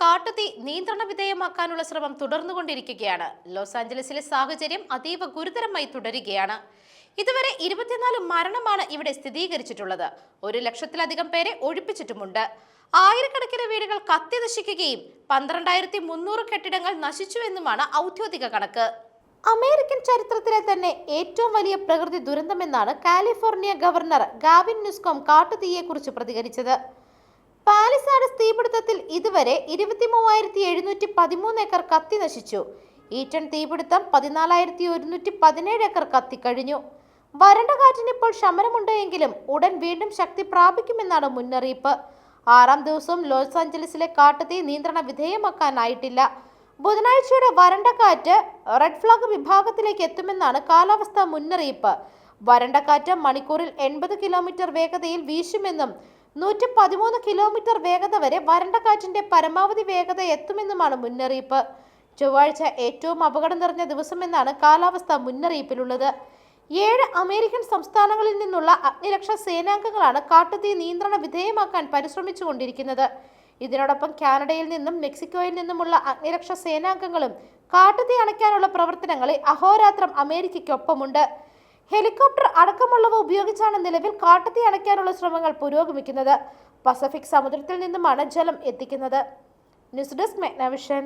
കാട്ടുതീ നിയന്ത്രണ വിധേയമാക്കാനുള്ള ശ്രമം തുടർന്നുകൊണ്ടിരിക്കുകയാണ്. ലോസ് ആഞ്ചലസിലെ സാഹചര്യം അതീവ ഗുരുതരമായി തുടരുകയാണ്. ഇതുവരെ ഇരുപത്തിനാല് മരണമാണ് ഇവിടെ സ്ഥിരീകരിച്ചിട്ടുള്ളത്. ഒരു ലക്ഷത്തിലധികം പേരെ ഒഴിപ്പിച്ചിട്ടുമുണ്ട്. ആയിരക്കണക്കിന് വീടുകൾ കത്തി നശിക്കുകയും പന്ത്രണ്ടായിരത്തി മുന്നൂറ് കെട്ടിടങ്ങൾ നശിച്ചു എന്നുമാണ് ഔദ്യോഗിക കണക്ക്. അമേരിക്കൻ ചരിത്രത്തിലെ തന്നെ ഏറ്റവും വലിയ പ്രകൃതി ദുരന്തമെന്നാണ് കാലിഫോർണിയ ഗവർണർ ഗാവിൻ ന്യൂസ്കോം കാട്ടുതീയെക്കുറിച്ച് പ്രതികരിച്ചത്. തീപിടുത്തത്തിൽ ഇതുവരെ ഇരുപത്തി മൂവായിരത്തി എഴുന്നൂറ്റി പതിമൂന്ന് ഏക്കർ കത്തി നശിച്ചു. ഈറ്റൺ തീപിടുത്തം പതിനാലായിരത്തി ഒരുന്നൂറ്റി പതിനേഴ് ഏക്കർ കത്തിക്കഴിഞ്ഞു വരണ്ട കാറ്റിന് ഇപ്പോൾ ശമനമുണ്ട് എങ്കിലും ഉടൻ വീണ്ടും ശക്തി പ്രാപിക്കുമെന്നാണ് മുന്നറിയിപ്പ്. ആറാം ദിവസവും ലോസ് ആഞ്ചലസിലെ കാട്ടുതീ നിയന്ത്രണ വിധേയമാക്കാനായിട്ടില്ല. ബുധനാഴ്ചയുടെ വരണ്ട കാറ്റ് റെഡ് ഫ്ലാഗ് വിഭാഗത്തിലേക്ക് എത്തുമെന്നാണ് കാലാവസ്ഥാ മുന്നറിയിപ്പ്. വരണ്ട കാറ്റ് മണിക്കൂറിൽ എൺപത് കിലോമീറ്റർ വേഗതയിൽ വീശുമെന്നും നൂറ്റി പതിമൂന്ന് കിലോമീറ്റർ വേഗത വരെ വരണ്ട കാറ്റിന്റെ പരമാവധി വേഗത എത്തുമെന്നുമാണ് മുന്നറിയിപ്പ്. ചൊവ്വാഴ്ച ഏറ്റവും അപകടം നിറഞ്ഞ ദിവസമെന്നാണ് കാലാവസ്ഥ മുന്നറിയിപ്പിലുള്ളത്. ഏഴ് അമേരിക്കൻ സംസ്ഥാനങ്ങളിൽ നിന്നുള്ള അഗ്നിരക്ഷാ സേനാംഗങ്ങളാണ് കാട്ടുതീ നിയന്ത്രണ വിധേയമാക്കാൻ പരിശ്രമിച്ചുകൊണ്ടിരിക്കുന്നത്. ഇതിനോടൊപ്പം കാനഡയിൽ നിന്നും മെക്സിക്കോയിൽ നിന്നുമുള്ള അഗ്നിരക്ഷാ സേനാംഗങ്ങളും കാട്ടുതീ അണയ്ക്കാനുള്ള പ്രവർത്തനങ്ങളിൽ അഹോരാത്രം അമേരിക്കയ്ക്കൊപ്പമുണ്ട്. ഹെലികോപ്റ്റർ അടക്കമുള്ളവ ഉപയോഗിച്ചാണ് നിലവിൽ കാട്ടുതീ അണയ്ക്കാനുള്ള ശ്രമങ്ങൾ പുരോഗമിക്കുന്നത്. പസഫിക് സമുദ്രത്തിൽ നിന്നുമാണ് ജലം എത്തിക്കുന്നത്. News desk മെഗ്നവിഷൻ